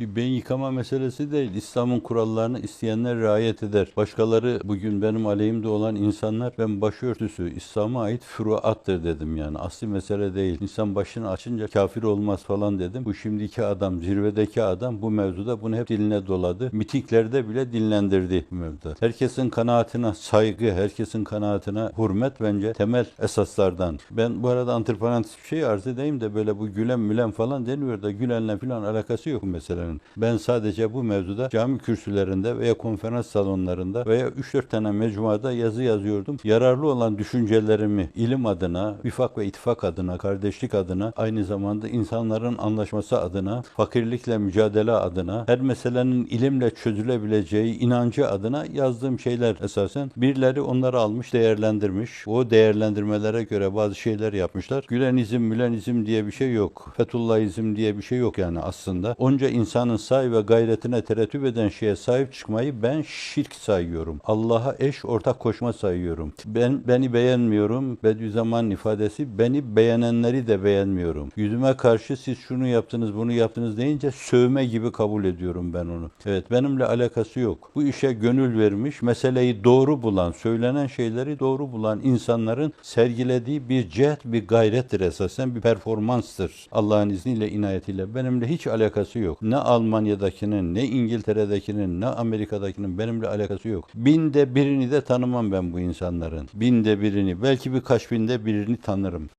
Bir beyin yıkama meselesi değil. İslam'ın kurallarını isteyenler riayet eder. Başkaları bugün benim aleyhimde olan insanlar ben başörtüsü İslam'a ait furuattır dedim yani. Asli mesele değil. İnsan başını açınca kafir olmaz falan dedim. Bu şimdiki adam, zirvedeki adam bu mevzuda bunu hep diline doladı. Mitiklerde bile dinlendirdi bu mevzuda. Herkesin kanaatine saygı, herkesin kanaatine hürmet bence temel esaslardan. Ben bu arada antiparantez bir şey arz edeyim de böyle bu gülen mülen falan deniyor da gülenle falan alakası yok bu meselenin. Ben sadece bu mevzuda cami kürsülerinde veya konferans salonlarında veya 3-4 tane mecmuada yazı yazıyordum. Yararlı olan düşüncelerimi ilim adına, vifak ve ittifak adına, kardeşlik adına, aynı zamanda insanların anlaşması adına, fakirlikle mücadele adına, her meselenin ilimle çözülebileceği inancı adına yazdığım şeyler esasen. Birileri onları almış, değerlendirmiş. O değerlendirmelere göre bazı şeyler yapmışlar. Gülenizm, mülenizm diye bir şey yok. Fethullahizm diye bir şey yok yani aslında. Onca insanın sahi ve gayretine terettüp eden şeye sahip çıkmayı ben şirk sayıyorum. Allah'a eş ortak koşma sayıyorum. Ben beni beğenmiyorum. Bediüzzaman ifadesi beni beğenenleri de beğenmiyorum. Yüzüme karşı siz şunu yaptınız, bunu yaptınız deyince sövme gibi kabul ediyorum ben onu. Evet benimle alakası yok. Bu işe gönül vermiş, meseleyi doğru bulan, söylenen şeyleri doğru bulan insanların sergilediği bir cehd, bir gayrettir esasen, bir performanstır. Allah'ın izniyle, inayetiyle. Benimle hiç alakası yok. Ne Almanya'dakinin, ne İngiltere'dekinin, ne Amerika'dakinin benimle alakası yok. Binde birini de tanımam ben bu insanların. Binde birini, belki birkaç binde birini tanırım.